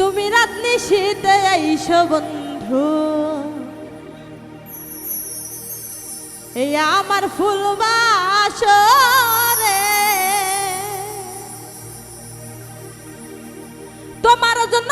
তুমি নিশীতে আইসো বন্ধু। এই আমার ফুল রে তোমার জন্য